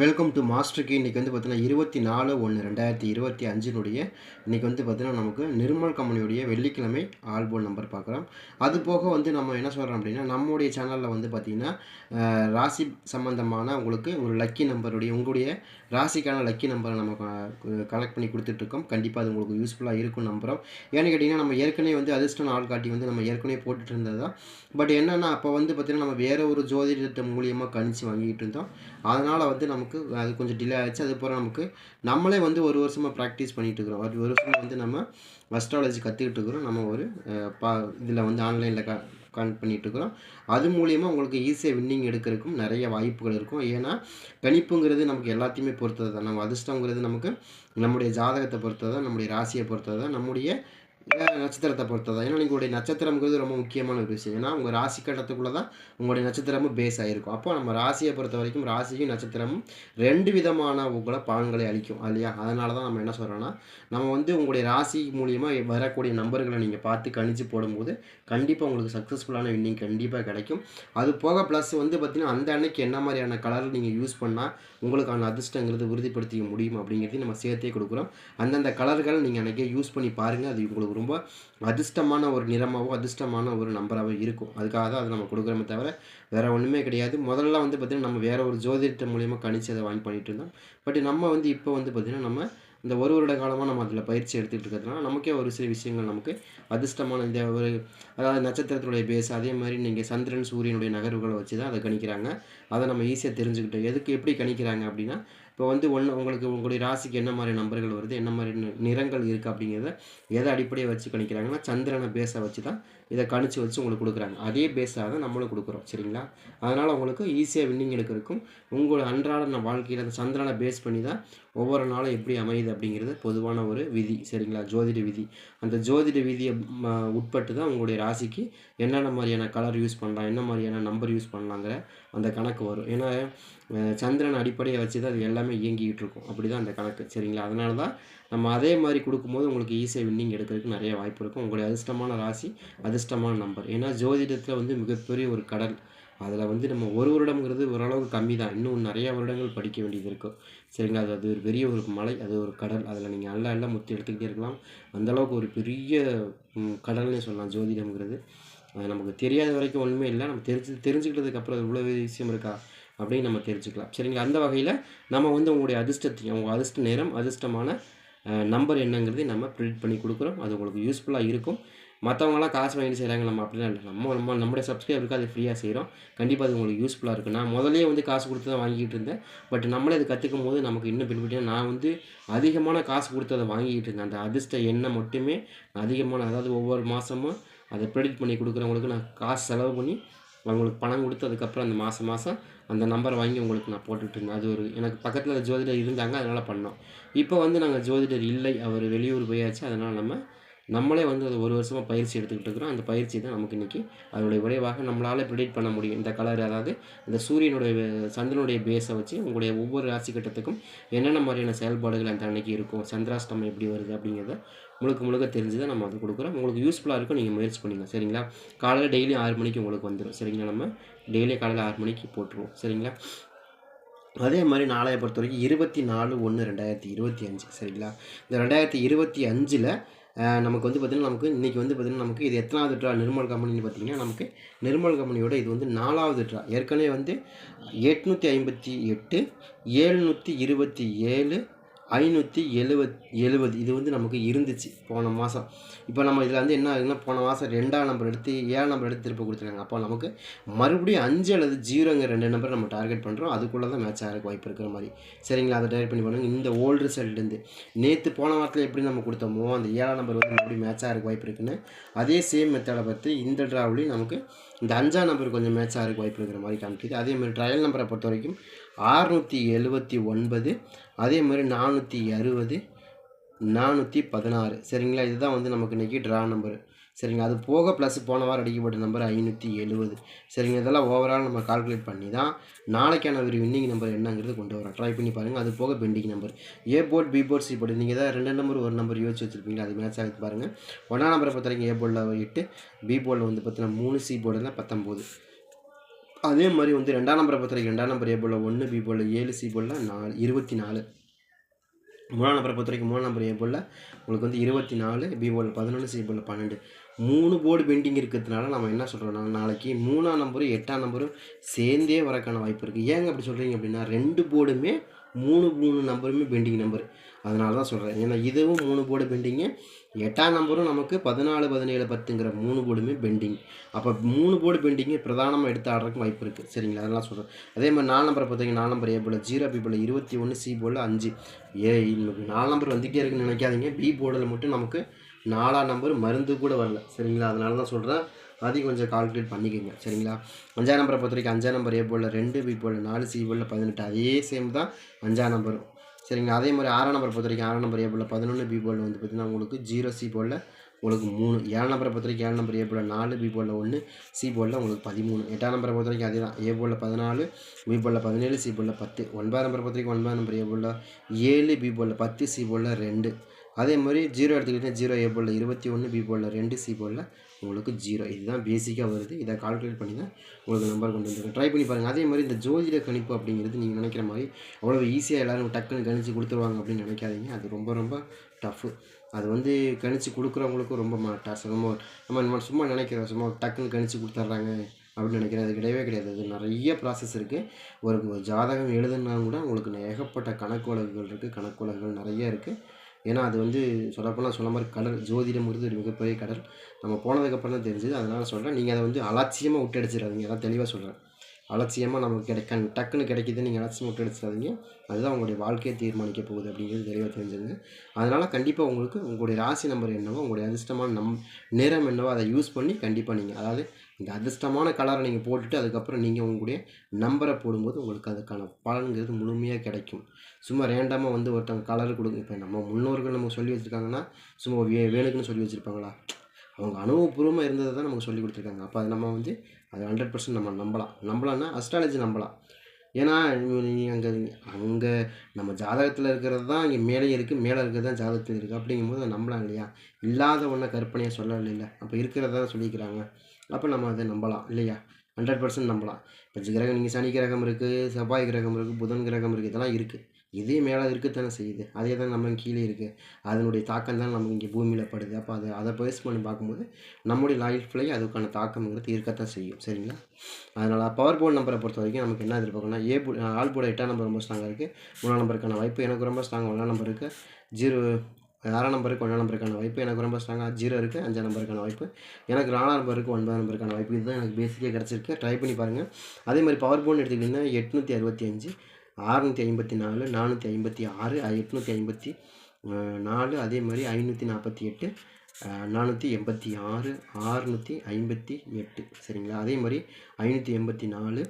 Welcome to மாஸ்டருக்கு இன்றைக்கி வந்து பார்த்தீங்கன்னா இருபத்தி நாலு ஒன்று ரெண்டாயிரத்தி இருபத்தி அஞ்சினுடைய இன்றைக்கி வந்து பார்த்தீங்கன்னா நமக்கு நிர்மல் கம்பெனியுடைய வெள்ளிக்கிழமை ஆல்போல் நம்பர் பார்க்குறோம். அது போக வந்து நம்ம என்ன சொல்கிறோம் அப்படின்னா நம்முடைய சேனலில் வந்து பார்த்திங்கன்னா ராசி சம்மந்தமான உங்களுக்கு ஒரு லக்கி நம்பருடைய உங்களுடைய ராசிக்கான லக்கி நம்பரை நம்ம கலெக்ட் பண்ணி கொடுத்துட்ருக்கோம் கண்டிப்பாக அது உங்களுக்கு யூஸ்ஃபுல்லாக இருக்கும் நம்புகிறோம் ஏன்னு கேட்டிங்கன்னா நம்ம ஏற்கனவே வந்து அதிர்ஷ்ட நாள் காட்டி வந்து நம்ம ஏற்கனவே போட்டுட்டு இருந்தது தான் பட் என்னென்னா அப்போ வந்து பார்த்திங்கன்னா நம்ம வேறு ஒரு ஜோதிடத்தை மூலியமாக கணிச்சு வாங்கிட்டு இருந்தோம். அதனால் வந்து நமக்கு அது கொஞ்சம் டிலே ஆகிடுச்சு அது போல் நமக்கு நம்மளே வந்து ஒரு வருஷமாக ப்ராக்டிஸ் பண்ணிகிட்டு இருக்கிறோம். ஒரு வருஷமாக வந்து நம்ம அஸ்ட்ராலஜி கற்றுக்கிட்டு இருக்கிறோம். நம்ம ஒரு பா இதில் வந்து ஆன்லைனில் க கனெக்ட் பண்ணிகிட்டு இருக்கிறோம். அது மூலியமாக உங்களுக்கு ஈஸியாக வின்னிங் எடுக்கிறதுக்கும் நிறைய வாய்ப்புகள் இருக்கும். ஏன்னா கணிப்புங்கிறது நமக்கு எல்லாத்தையுமே பொறுத்தது தான் நம்ம அதிர்ஷ்டங்கிறது நமக்கு நம்முடைய ஜாதகத்தை பொறுத்தது தான் நம்முடைய ராசியை பொறுத்தது தான் நம்முடைய நட்சத்திரத்தை பொறுத்ததான். ஏன்னா உங்களுடைய நட்சத்திரம்ங்கிறது ரொம்ப முக்கியமான ஒரு விஷயம். ஏன்னா உங்கள் ராசி கட்டத்துக்குள்ளே தான் உங்களுடைய நட்சத்திரமும் பேஸ் ஆகிருக்கும் அப்போ நம்ம ராசியை பொறுத்த வரைக்கும் ராசியும் நட்சத்திரமும் ரெண்டு விதமான உங்களை பலன்களை அளிக்கும். இல்லையா? அதனால தான் நம்ம என்ன சொல்கிறோன்னா நம்ம வந்து உங்களுடைய ராசி மூலியமாக வரக்கூடிய நம்பர்களை நீங்கள் பார்த்து கணிச்சு போடும்போது கண்டிப்பாக உங்களுக்கு சக்ஸஸ்ஃபுல்லான வின்னிங் கண்டிப்பாக கிடைக்கும். அது போக ப்ளஸ் வந்து பார்த்திங்கன்னா அந்த அன்னைக்கு என்ன மாதிரியான கலர் நீங்கள் யூஸ் பண்ணால் உங்களுக்கான அதிர்ஷ்டங்கிறது உறுதிப்படுத்திக்க முடியும் அப்படிங்கிறதையும் நம்ம சேர்த்தே கொடுக்குறோம். அந்தந்த கலர்கள் நீங்கள் அன்றைக்கே யூஸ் பண்ணி பாருங்கள் அது உங்களுக்கு ரொம்ப அதிர்ஷ்டமான ஒரு நிறமாகவும் அதிர்ஷ்டமான ஒரு நம்பராகவும் இருக்கும். அதுக்காக தான் அதை நம்ம கொடுக்குறோமே தவிர வேறு ஒன்றுமே கிடையாது. முதல்ல வந்து பார்த்திங்கன்னா நம்ம வேறு ஒரு ஜோதிடத்தை மூலியமாக கணிச்சு அதை வாங்கி பண்ணிகிட்டு இருந்தோம். பட் நம்ம வந்து இப்போ வந்து பார்த்திங்கன்னா நம்ம இந்த ஒரு வருட காலமாக நம்ம அதில் பயிற்சி எடுத்துகிட்டு இருக்கிறதுனால நமக்கே ஒரு சில விஷயங்கள் நமக்கு அதிர்ஷ்டமான இந்த ஒரு அதாவது நட்சத்திரத்துடைய பேஸ் அதே மாதிரி நீங்கள் சந்திரன் சூரியனுடைய நகர்வுகளை வச்சு தான் அதை கணிக்கிறாங்க. அதை நம்ம ஈஸியாக தெரிஞ்சுக்கிட்டோம் எதுக்கு எப்படி கணிக்கிறாங்க அப்படின்னா இப்போ வந்து ஒன்று உங்களுக்கு உங்களுடைய ராசிக்கு என்ன மாதிரி நம்பர்கள் வருது என்ன மாதிரி நிறங்கள் இருக்குது அப்படிங்கிறத எதை அடிப்படையாக வச்சு கணிக்கிறாங்கன்னா சந்திரனை பேச வச்சு தான் இதை கணிச்சு வச்சு உங்களுக்கு கொடுக்குறாங்க. அதே பேஸாக தான் நம்மளும் கொடுக்குறோம். சரிங்களா? அதனால் உங்களுக்கு ஈஸியாக வின்னிங் எடுக்கிறதுக்கும் உங்களோட அன்றாட நம்ம வாழ்க்கையில் அந்த சந்திரனை பேஸ் பண்ணி தான் ஒவ்வொரு நாளும் எப்படி அமையுது அப்படிங்கிறது பொதுவான ஒரு விதி. சரிங்களா? ஜோதிட விதி. அந்த ஜோதிட விதியை உட்பட்டு தான் உங்களுடைய ராசிக்கு என்னென்ன மாதிரியான கலர் யூஸ் பண்ணலாம் என்ன மாதிரியான நம்பர் யூஸ் பண்ணலாங்கிற அந்த கணக்கு வரும். ஏன்னா சந்திரன் அடிப்படையை வச்சு தான் அது எல்லாமே இயங்கிக்கிட்டு இருக்கும். அப்படி தான் அந்த கணக்கு. சரிங்களா? அதனால தான் நம்ம அதே மாதிரி கொடுக்கும்போது உங்களுக்கு ஈஸியாக வின்னிங் எடுக்கிறதுக்கு நிறைய வாய்ப்பு இருக்கும். உங்களுடைய அதிர்ஷ்டமான ராசி அது அதிர்ஷ்டமான நம்பர். ஏன்னா ஜோதிடத்தில் வந்து மிகப்பெரிய ஒரு கடல். அதில் வந்து நம்ம ஒரு வருடம்ங்கிறது ஓரளவுக்கு கம்மி தான் இன்னும் நிறைய வருடங்கள் படிக்க வேண்டியது இருக்கும். சரிங்களா? அது அது ஒரு பெரிய ஒரு மலை அது ஒரு கடல். அதில் நீங்கள் நல்லா எல்லாம் முத்தி எடுத்துக்கிட்டே இருக்கலாம். அந்தளவுக்கு ஒரு பெரிய கடல்னே சொல்லலாம் ஜோதிடம்ங்கிறது. அது நமக்கு தெரியாத வரைக்கும் ஒன்றுமே இல்லை. நம்ம தெரிஞ்சு தெரிஞ்சுக்கிட்டதுக்கு அப்புறம் இவ்வளோ விஷயம் இருக்கா? அப்படின்னு நம்ம தெரிஞ்சுக்கலாம். சரிங்களா? அந்த வகையில் நம்ம வந்து உங்களுடைய அதிர்ஷ்டத்தையும் உங்கள் அதிர்ஷ்ட நேரம் அதிர்ஷ்டமான நம்பர் என்னங்கிறதை நம்ம ப்ரிடிக்ட் பண்ணி கொடுக்குறோம். அது உங்களுக்கு யூஸ்ஃபுல்லாக இருக்கும். மற்றவங்களாம் காசு வாங்கிட்டு செய்கிறாங்க நம்ம அப்படிலாம் இல்லை. நம்ம நம்ம நம்முடைய சப்ஸ்கிரைபருக்கு அது ஃப்ரீயாக செய்கிறோம் கண்டிப்பாக அது உங்களுக்கு யூஸ்ஃபுல்லாக இருக்கும். நான் முதலே வந்து காசு கொடுத்து தான் வாங்கிட்டு இருந்தேன். பட் நம்மளே அது கற்றுக்கும் போது நமக்கு இன்னும் பெனிஃபிட்டாக நான் வந்து அதிகமான காசு கொடுத்து அதை வாங்கிட்டு இருந்தேன். அந்த அதிர்ஷ்ட எண்ணெய் மட்டுமே அதிகமான அதாவது ஒவ்வொரு மாதமும் அதை ப்ரெடிட் பண்ணி கொடுக்குறவங்களுக்கு நான் காசு செலவு பண்ணி அவங்களுக்கு பணம் கொடுத்து அதுக்கப்புறம் அந்த மாதம் மாதம் அந்த நம்பரை வாங்கி உங்களுக்கு நான் போட்டுட்டு இருந்தேன். அது ஒரு எனக்கு பக்கத்தில் ஜோதிடர் இருந்தாங்க. அதனால் பண்ணோம். இப்போ வந்து நாங்கள் ஜோதிடர் இல்லை. அவர் வெளியூர் போயாச்சு. அதனால் நம்ம நம்மளே வந்து அது ஒரு வருஷமாக பயிற்சி எடுத்துக்கிட்டு இருக்கிறோம். அந்த பயிற்சி தான் நமக்கு இன்றைக்கி அதனுடைய விளைவாக நம்மளால் ப்ரிடிக்ட் பண்ண முடியும். இந்த கலர் அதாவது இந்த சூரியனுடைய சந்திரனுடைய பேஸை வச்சு உங்களுடைய ஒவ்வொரு ராசி கட்டத்துக்கும் என்னென்ன மாதிரியான செயல்பாடுகள் அந்த அன்னைக்கு இருக்கும் சந்திராஷ்டமம் எப்படி வருது அப்படிங்கிறத முழுக்க முழுக்க தெரிஞ்சு தான் நம்ம அது கொடுக்குறோம். உங்களுக்கு யூஸ்ஃபுல்லாக இருக்கும் நீங்கள் முயற்சி பண்ணுங்கள் சரிங்களா? காலையில் டெய்லி ஆறு மணிக்கு உங்களுக்கு வந்துடும் சரிங்களா? நம்ம டெய்லி காலையில் ஆறு மணிக்கு போட்டுருவோம். சரிங்களா? அதே மாதிரி நாளைய பொறுத்த வரைக்கும் இருபத்தி நாலு ஒன்று ரெண்டாயிரத்தி இருபத்தி அஞ்சு. சரிங்களா? இந்த ரெண்டாயிரத்தி இருபத்தி அஞ்சில் நமக்கு வந்து பார்த்திங்கன்னா நமக்கு இன்றைக்கி வந்து பார்த்திங்கன்னா நமக்கு இது எத்தனாவது ட்ரா நிர்மல் கம்பெனின்னு பார்த்தீங்கன்னா நமக்கு நிர்மல் கம்பெனியோட இது வந்து நாலாவது ட்ரா. ஏற்கனவே வந்து எட்நூற்றி ஐம்பத்தி எட்டு ஏழ்நூற்றி இருபத்தி ஏழு ஐநூற்றி எழுவத் எழுபது இது வந்து நமக்கு இருந்துச்சு போன மாதம் இப்போ நம்ம இதில் வந்து என்ன ஆகுதுன்னா போன மாதம் ரெண்டாம் நம்பர் எடுத்து ஏழாம் நம்பர் எடுத்து திருப்பி கொடுத்துருக்காங்க. அப்போ நமக்கு மறுபடியும் அஞ்சு அல்லது ஜீரோங்க ரெண்டு நம்பர் நம்ம டார்கெட் பண்ணுறோம் அதுக்குள்ளே தான் மேட்ச் ஆகிறதுக்கு வாய்ப்பு இருக்கிற மாதிரி. சரிங்களா? அதை டைரக்ட் பண்ணி பண்ணுங்கள் இந்த ஓல்டு ரிசல்ட்லேருந்து நேற்று போன வாரத்தில் எப்படி நம்ம கொடுத்தோமோ அந்த ஏழாம் நம்பர் வந்து மறுபடியும் மேட்ச் ஆகிறதுக்கு வாய்ப்பு இருக்குன்னு அதே சேம் மெத்தடை பார்த்து இந்த ட்ராவ்லையும் நமக்கு இந்த அஞ்சாம் நம்பர் கொஞ்சம் மேட்ச் ஆகிறதுக்கு வாய்ப்பு இருக்கிற மாதிரி காமிக்குது அதே மாதிரி ட்ரையல் நம்பரை பொறுத்த வரைக்கும் ஆறுநூற்றி எழுபத்தி ஒன்பது அதே மாதிரி நானூற்றி அறுபது நானூற்றி பதினாறு. சரிங்களா? இதுதான் வந்து நமக்கு இன்றைக்கி ட்ரா நம்பர் சரிங்களா அது போக ப்ளஸ் போன வாரம் அடிக்கப்பட்ட நம்பர் ஐநூற்றி எழுபது சரிங்க. இதெல்லாம் ஓவரால் நம்ம கால்குலேட் பண்ணி தான் நாளைக்கான ஒரு வின்னிங் நம்பர் என்னங்கிறது கொண்டு வரோம் ட்ரை பண்ணி பாருங்கள் அது போக pending number A board B board C board நீங்கள் ஏதாவது ரெண்டு நம்பர் ஒரு நம்பர் யோசிச்சு வச்சுருப்பீங்களா? அது மேட்ச் ஆகி பாருங்கள் ஒன்றாம் நம்பரை பொறுத்த வரைக்கும் ஏ போர்டில் எட்டு பி போர்டில் வந்து பார்த்தீங்கன்னா மூணு சி போர்டில் பத்தொம்போது அதே மாதிரி வந்து ரெண்டாம் நம்பரை பொறுத்த வரைக்கும் ரெண்டாம் நம்பர் ஏ போல் ஒன்று பி போல் ஏழு சி போல் நாலு இருபத்தி நாலு மூணாம் நம்பரை பொறுத்த வரைக்கும் மூணாம் நம்பர் ஏ போல் உங்களுக்கு வந்து இருபத்தி நாலு பி போல் பதினொன்று சி போல் பன்னெண்டு. மூணு போர்டு பெண்டிங் இருக்கிறதுனால நம்ம என்ன சொல்கிறோம்னா நாளைக்கு மூணாம் நம்பரும் எட்டாம் நம்பரும் சேர்ந்தே வரக்கான வாய்ப்பு இருக்குது ஏங்க அப்படி சொல்கிறீங்க அப்படின்னா ரெண்டு போர்டுமே மூணு மூணு நம்பருமே பெண்டிங் நம்பர் அதனால தான் சொல்கிறேன் ஏன்னா இதுவும் மூணு போர்டு பெண்டிங்கு எட்டாம் நம்பரும் நமக்கு பதினாலு பதினேழு பத்துங்கிற மூணு போர்டுமே பெண்டிங் அப்போ மூணு போர்டு பெண்டிங்கு பிரதானமாக எடுத்து ஆடுறதுக்கு வாய்ப்பு இருக்குது சரிங்களா? அதெல்லாம் சொல்கிறேன் அதே மாதிரி நாலு நம்பரை பார்த்தீங்கன்னா நாலு நம்பர் ஏ போல் ஜீரோ பி போல் இருபத்தி ஒன்று சி போல் அஞ்சு. ஏ நாலு நம்பர் வந்துகிட்டே இருக்குன்னு நினைக்காதீங்க. பி போர்டில் மட்டும் நமக்கு நாலாம் நம்பர் மருந்து கூட வரல. சரிங்களா? அதனால தான் சொல்கிறேன் அதையும் கொஞ்சம் கால்குலேட் பண்ணிக்கோங்க. சரிங்களா? அஞ்சாம் நம்பரை பொறுத்த வரைக்கும் அஞ்சாம் நம்பர் ஏ போல் ரெண்டு பி போல் நாலு சி போல் பதினெட்டு. அதே சேம் தான் அஞ்சாம் நம்பரும் சரிங்களா? அதே மாதிரி ஆறாம் நம்பர் பொறுத்த வரைக்கும் ஆறாம் நம்பர் ஏ போல் பதினொன்று பி போல் வந்து பார்த்திங்கன்னா உங்களுக்கு ஜீரோ சி போல் உங்களுக்கு மூணு. ஏழாம் நம்பரை பொறுத்த வரைக்கும் ஏழு நம்பர் ஏ போல் நாலு பி போல் ஒன்று சி போலில் உங்களுக்கு பதிமூணு. எட்டாம் நம்பரை பொறுத்த வரைக்கும் அதே தான். ஏ போல் பதினாலு பி போலில் பதினேழு சி போலில் பத்து. ஒன்பதாம் நம்பரை பொறுத்த வரைக்கும் ஒன்பதாம் நம்பர் ஏ போல் ஏழு பி போலில் பத்து சி போலில் ரெண்டு. அதே மாதிரி ஜீரோ எடுத்துக்கிட்டிங்கன்னா ஜீரோ ஏ போலில் இருபத்தி ஒன்று பி போலில் ரெண்டு சி போலில் உங்களுக்கு ஜீரோ. இதுதான் பேசிக்காக வருது. இதை கால்குலேட் பண்ணி தான் உங்களுக்கு நம்பர் கொண்டு வந்துருக்கேன். ட்ரை பண்ணி பாருங்கள் அதே மாதிரி இந்த ஜோதிட கணிப்பு அப்படிங்கிறது நீங்கள் நினைக்கிற மாதிரி அவ்வளோ ஈஸியாக எல்லோரும் டக்குன்னு கணிச்சு கொடுத்துருவாங்க அப்படின்னு நினைக்காதீங்க. அது ரொம்ப ரொம்ப டஃப்பு அது வந்து கணிச்சு கொடுக்குறவங்களுக்கும் ரொம்ப ரொம்ப நம்ம நம்ம சும்மா நினைக்கிறோம். சும்மா டக்குன்னு கணிச்சு கொடுத்துட்றாங்க அப்படின்னு நினைக்கிறேன் அது கிடையவே கிடையாது. அது நிறைய ப்ராசஸ் இருக்குது ஒரு ஜாதகம் எழுதுனா கூட உங்களுக்கு ஏகப்பட்ட கணக்கு வழக்குகள் இருக்குது கணக்கு வழக்குகள் நிறைய இருக்குது ஏன்னா அது வந்து சொல்லப்போனால் சொன்ன மாதிரி கடல் ஜோதிடம்ங்கிறது ஒரு மிகப்பெரிய கடல். நம்ம போனதுக்கப்புறம் தான் தெரிஞ்சுது. அதனால் சொல்கிறேன் நீங்கள் அதை வந்து அலட்சியமாக விட்டு அடிச்சிடாதீங்க. அதான் தெளிவாக சொல்கிறேன் அலட்சியமாக நமக்கு கிடைக்க டக்குன்னு கிடைக்கிது நீங்கள் அலட்சியமாக விட்டு அடிச்சிடாதீங்க. அதுதான் உங்களுடைய வாழ்க்கையை தீர்மானிக்க போகுது அப்படிங்கிறது தெளிவாக தெரிஞ்சுங்க அதனால் கண்டிப்பாக உங்களுக்கு உங்களுடைய ராசி நம்பர் என்னவோ உங்களுடைய அதிர்ஷ்டமான நம் நேரம் என்னவோ அதை யூஸ் பண்ணி கண்டிப்பாக நீங்கள் அதாவது இந்த அதிர்ஷ்டமான கலரை நீங்கள் போட்டுட்டு அதுக்கப்புறம் நீங்கள் உங்களுடைய நம்பரை போடும்போது உங்களுக்கு அதுக்கான பலன்கிறது முழுமையாக கிடைக்கும். சும்மா ரேண்டமாக வந்து ஒருத்தவங்க கலர் கொடுங்க. இப்போ நம்ம முன்னோர்கள் நமக்கு சொல்லி வச்சுருக்காங்கன்னா சும்மா வே வேணுக்குன்னு சொல்லி வச்சுருப்பாங்களா? அவங்க அனுபவபூர்வமாக இருந்ததை தான் நமக்கு சொல்லி கொடுத்துருக்காங்க. அப்போ அது நம்ம வந்து அது ஹண்ட்ரட் பர்சன்ட் நம்ம நம்பலாம். நம்பலாம்னா அஸ்ட்ராலஜி நம்பலாம். ஏன்னா அங்கே அங்கே நம்ம ஜாதகத்தில் இருக்கிறது தான் இங்கே மேலே இருக்குது மேலே இருக்கிறது தான் ஜாதகத்தில் இருக்குது அப்படிங்கும்போது அதை நம்பலாம் இல்லையா? இல்லாத ஒன்றை கற்பனையாக சொல்லலை இல்லை. அப்போ இருக்கிறத தான் சொல்லிக்கிறாங்க. அப்போ நம்ம அதை நம்பலாம் இல்லையா? ஹண்ட்ரட் பர்சன்ட் நம்பலாம். இப்போ கிரகம் நீங்கள் சனி கிரகம் இருக்குது செவ்வாய் கிரகம் இருக்குது புதன் கிரகம் இருக்குது இதெல்லாம் இருக்குது இதே மேலே இருக்கத்தானே செய்யுது. அதே தான் நம்ம கீழே இருக்குது அதனுடைய தாக்கம் தான் நமக்கு இங்கே பூமியில் படுது. அப்போ அதை அதை பேஸ் பண்ணி பார்க்கும்போது நம்முடைய லைஃப்லேயும் அதுக்கான தாக்கம்ங்கிறது இருக்கத்தான் செய்யும். சரிங்களா? அதனால் பவர் போர்டு நம்பரை பொறுத்த வரைக்கும் நமக்கு என்ன எதிர்பார்க்கணும்னா ஏ போ ஆல் போர்டு எட்டாம் நம்பர் ரொம்ப ஸ்ட்ராங்காக இருக்குது மூணாம் நம்பருக்கான வாய்ப்பு எனக்கு ரொம்ப ஸ்ட்ராங் ஒன்றாம் நம்பர் இருக்குது ஜீரோ ஆறாம் நம்பருக்கு ஒன்றாம் நம்பருக்கான வாய்ப்பு எனக்கு ரொம்ப ஸ்ட்ராங்காக ஜீரோ இருக்குது அஞ்சாம் நம்பருக்கான வாய்ப்பு எனக்கு நாலாம் நம்பருக்கு ஒன்பதாம் நம்பருக்கான வாய்ப்பு. இதுதான் எனக்கு பேசிக்காக கிடச்சிருக்கு. ட்ரை பண்ணி பாருங்கள் அதே மாதிரி பவர் போர்டு எடுத்துக்கிட்டிங்கன்னா எட்நூற்றி அறுபத்தி அஞ்சு. ஆறுநூற்றி ஐம்பத்தி நாலு நானூற்றி ஐம்பத்தி ஆறு எட்நூற்றி ஐம்பத்தி நாலு அதே மாதிரி ஐநூற்றி நாற்பத்தி எட்டு நானூற்றி எண்பத்தி ஆறு ஆறுநூற்றி ஐம்பத்தி எட்டு சரிங்களா? அதே மாதிரி ஐநூற்றி எண்பத்தி நாலு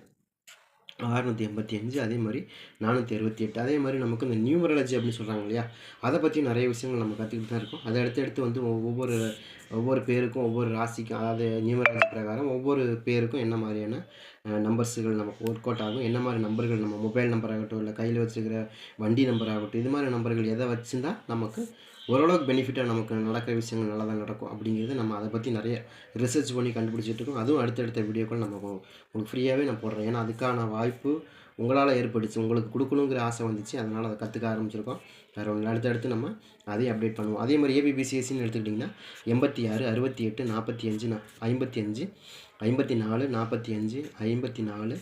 அறுநூற்றி எண்பத்தி அஞ்சு அதே மாதிரி நானூற்றி அறுபத்தி எட்டு அதே மாதிரி நமக்கு இந்த நியூமராலஜி அப்படின்னு சொல்கிறாங்க இல்லையா? அதை பற்றி நிறைய விஷயங்கள் நம்ம கற்றுக்கிட்டு தான் இருக்கோம். அதை அடுத்து எடுத்து வந்து ஒவ்வொரு ஒவ்வொரு பேருக்கும் ஒவ்வொரு ராசிக்கும் அதாவது நியூமரலஜி பிரகாரம் ஒவ்வொரு பேருக்கும் என்ன மாதிரியான நம்பர்ஸுகள் நமக்கு ஒர்க் அவுட் ஆகும்? என்ன மாதிரி நம்பர்கள் நம்ம மொபைல் நம்பர் ஆகட்டும் இல்லை கையில் வச்சுருக்கிற வண்டி நம்பர் ஆகட்டும் இது மாதிரி நம்பர்கள் எதை வச்சுருந்தா நமக்கு ஓரளவுக்கு பெனிஃபிட்டாக நமக்கு நடக்கிற விஷயங்கள் நல்லா தான் நடக்கும். அப்படிங்கிறது நம்ம அதை பற்றி நிறைய ரிசர்ச் பண்ணி கண்டுபிடிச்சிட்டு இருக்கோம். அதுவும் அடுத்தடுத்த வீடியோக்கள் நம்ம உங்களுக்கு ஃப்ரீயாகவே நான் போடுறேன். ஏன்னா அதுக்கான வாய்ப்பு உங்களால் ஏற்பட்டுச்சு உங்களுக்கு கொடுக்கணுங்கிற ஆசை வந்துச்சு. அதனால் அதை கற்றுக்க ஆரம்பிச்சிருக்கோம். வேறு ஒன்று அடுத்தடுத்து நம்ம அதையும் அப்டேட் பண்ணுவோம். அதே மாதிரி ஏபிபிசிஎஸ்சின்னு எடுத்துக்கிட்டிங்கன்னா எண்பத்தி ஆறு அறுபத்தி எட்டு நாற்பத்தி அஞ்சு நா ஐம்பத்தி அஞ்சு ஐம்பத்தி நாலு நாற்பத்தி அஞ்சு ஐம்பத்தி நாலு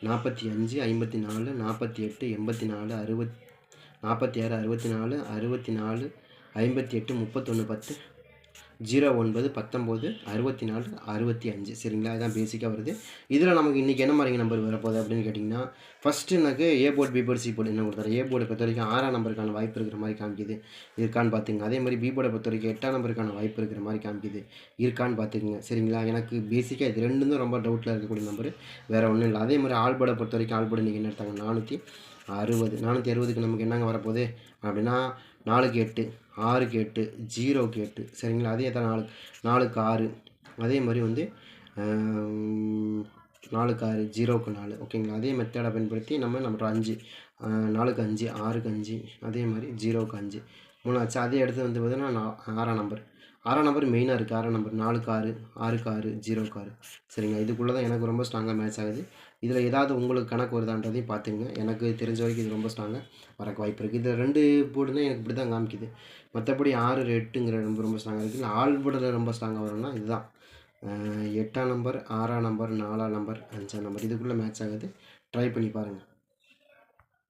நாற்பத்தி அஞ்சு ஐம்பத்தி நாலு நாற்பத்தி எட்டு எண்பத்தி நாலு அறுபத் நாற்பத்தி ஆறு அறுபத்தி நாலு அறுபத்தி நாலு ஐம்பத்தி எட்டு முப்பத்தொன்று பத்து ஜீரோ ஒன்பது பத்தொம்போது அறுபத்தி நாலு அறுபத்தி அஞ்சு. சரிங்களா? இதான் பேசிக்காக வருது. இதில் நமக்கு இன்றைக்கி என்ன மாதிரி நம்பர் வரப்போகுது அப்படின்னு கேட்டிங்கன்னா ஃபஸ்ட்டு எனக்கு A board B board C board என்ன கொடுத்தாரு? ஏ போர்டை பொறுத்த வரைக்கும் ஆறாம் நம்பருக்கான வாய்ப்பு இருக்கிற மாதிரி காமிக்குது. இருக்கான்னு பார்த்துங்க. அதே மாதிரி பி போர்டை பொறுத்த வரைக்கும் எட்டாம் நம்பருக்கான வாய்ப்பு இருக்கிற மாதிரி காமிக்குது. இருக்கான்னு பார்த்துக்குங்க. சரிங்களா? எனக்கு பேசிக்காக இது ரெண்டும் ரொம்ப டவுட்டில் இருக்கக்கூடிய நம்பர் வேறு ஒன்றும் இல்லை. அதே மாதிரி ஆல்போர்டை பொறுத்த வரைக்கும் ஆல்போர்டு இன்றைக்கி என்ன எடுத்தாங்க? நானூற்றி அறுபது நானூற்றி அறுபதுக்கு நமக்கு என்னங்க வரப்போகுது? அப்படின்னா நாலுக்கு எட்டு ஆறுக்கு எட்டு ஜீரோக்கு எட்டு. சரிங்களா? அதே தான் நாலு நாலுக்கு ஆறு. அதே மாதிரி வந்து நாலுக்கு ஆறு ஜீரோக்கு நாலு. ஓகேங்களா? அதே மெத்தடை பயன்படுத்தி நம்ம நம்ம அஞ்சு நாலுக்கு அஞ்சு ஆறுக்கு அஞ்சு அதே மாதிரி ஜீரோக்கு அஞ்சு. மூணாச்சு. அதே எடுத்து வந்து பார்த்தீங்கன்னா ஆறாம் நம்பர் ஆறாம் நம்பர் மெயினாக இருக்குது ஆறாம் நம்பர் நாலுக்கு ஆறு ஆறுக்கு ஆறு ஜீரோக்கு ஆறு இதுக்குள்ளே தான் எனக்கு ரொம்ப ஸ்ட்ராங்காக மேட்ச் ஆகுது. இதில் ஏதாவது உங்களுக்கு கணக்கு வருதான்றதையும் பார்த்துங்க எனக்கு தெரிஞ்ச வரைக்கும் இது ரொம்ப ஸ்ட்ராங்காக வரக்கு வாய்ப்பு இருக்குது இதில் ரெண்டு போர்டுனா எனக்கு இப்படி தான் காமிக்குது. மற்றபடி ஆறு எட்டுங்கிற ரொம்ப ரொம்ப ஸ்ட்ராங்காக இருக்குது இல்லை ஆல் போர்டில் ரொம்ப ஸ்ட்ராங்காக வரும்னா இதுதான். எட்டாம் நம்பர் ஆறாம் நம்பர் நாலாம் நம்பர் அஞ்சாம் நம்பர் இதுக்குள்ளே மேட்ச் ஆகுது. ட்ரை பண்ணி பாருங்கள்